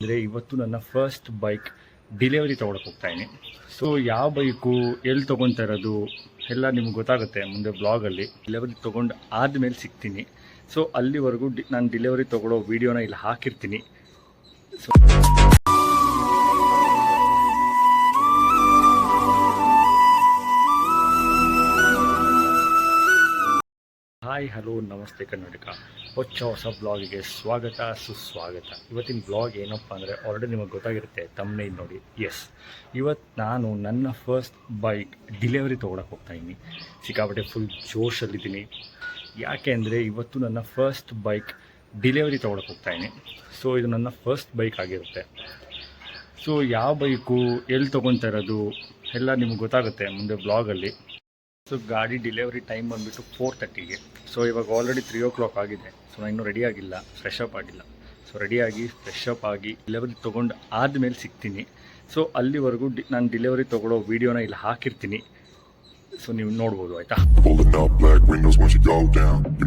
ಅಂದರೆ ಇವತ್ತು ನನ್ನ ಫಸ್ಟ್ ಬೈಕ್ ಡಿಲಿವರಿ ತೊಗೊಳಕ್ಕೆ ಹೋಗ್ತಾಯಿನಿ ಸೊ ಯಾವ ಬೈಕು ಎಲ್ಲಿ ತೊಗೊತಾ ಇರೋದು ಎಲ್ಲ ನಿಮ್ಗೆ ಗೊತ್ತಾಗುತ್ತೆ ಮುಂದೆ ಬ್ಲಾಗಲ್ಲಿ ಡೆಲಿವರಿ ತೊಗೊಂಡು ಆದಮೇಲೆ ಸಿಗ್ತೀನಿ. ಸೊ ಅಲ್ಲಿವರೆಗೂ ನಾನು ಡಿಲಿವರಿ ತೊಗೊಳ್ಳೋ ವೀಡಿಯೋನ ಇಲ್ಲಿ ಹಾಕಿರ್ತೀನಿ. ಸೊ ಹಾಯ್, ಹಲೋ, ನಮಸ್ತೆ ಕರ್ನಾಟಕ ಹೊಚ್ಚ ಹೊಸ ಬ್ಲಾಗಿಗೆ ಸ್ವಾಗತ, ಸುಸ್ವಾಗತ. ಇವತ್ತಿನ ಬ್ಲಾಗ್ ಏನಪ್ಪ ಅಂದರೆ ಆಲ್ರೆಡಿ ನಿಮಗೆ ಗೊತ್ತಾಗಿರುತ್ತೆ ತಮ್ಮನೇ ನೋಡಿ. ಎಸ್ ಇವತ್ತು ನಾನು ನನ್ನ ಫಸ್ಟ್ ಬೈಕ್ ಡಿಲೆವರಿ ತೊಗೊಳಕ್ಕೆ ಹೋಗ್ತಾಯಿದ್ದೀನಿ ಸಿಕ್ಕಾಪಟ್ಟೆ ಫುಲ್ ಜೋಶಲ್ಲಿದ್ದೀನಿ. ಯಾಕೆ ಅಂದರೆ ಇವತ್ತು ನನ್ನ ಫಸ್ಟ್ ಬೈಕ್ ಡಿಲೆವರಿ ತೊಗೊಳಕ್ಕೆ ಹೋಗ್ತಾಯಿದ್ದೀನಿ ಸೊ ಇದು ನನ್ನ ಫಸ್ಟ್ ಬೈಕ್ ಆಗಿರುತ್ತೆ. ಸೊ ಯಾವ ಬೈಕು ಎಲ್ಲಿ ತೊಗೊತಾ ಇರೋದು, ಎಲ್ಲ ನಿಮ್ಗೆ ಗೊತ್ತಾಗುತ್ತೆ ಮುಂದೆ ಬ್ಲಾಗಲ್ಲಿ. ಸೊ ಗಾಡಿ ಡೆಲಿವರಿ ಟೈಮ್ ಬಂದುಬಿಟ್ಟು ಫೋರ್ ತರ್ಟಿಗೆ ಸೊ ಇವಾಗ ಆಲ್ರೆಡಿ ತ್ರೀ ಓ ಕ್ಲಾಕ್ ಆಗಿದೆ. ಸೊ ನಾನು ಇನ್ನೂ ರೆಡಿ ಆಗಿಲ್ಲ ಫ್ರೆಶ್ ಅಪ್ ಆಗಿಲ್ಲ. ಸೊ ರೆಡಿಯಾಗಿ ಫ್ರೆಶ್ ಅಪ್ ಆಗಿ ಡೆಲಿವರಿ ತೊಗೊಂಡು ಆದಮೇಲೆ ಸಿಗ್ತೀನಿ. ಸೊ ಅಲ್ಲಿವರೆಗೂ ಡಿ, ನಾನು ಡೆಲಿವರಿ ತೊಗೊಳ್ಳೋ ವೀಡಿಯೋನ ಇಲ್ಲಿ ಹಾಕಿರ್ತೀನಿ. ಸೊ ನೀವು ನೋಡ್ಬೋದು, ಆಯಿತಾ? Black windows, once you go down. You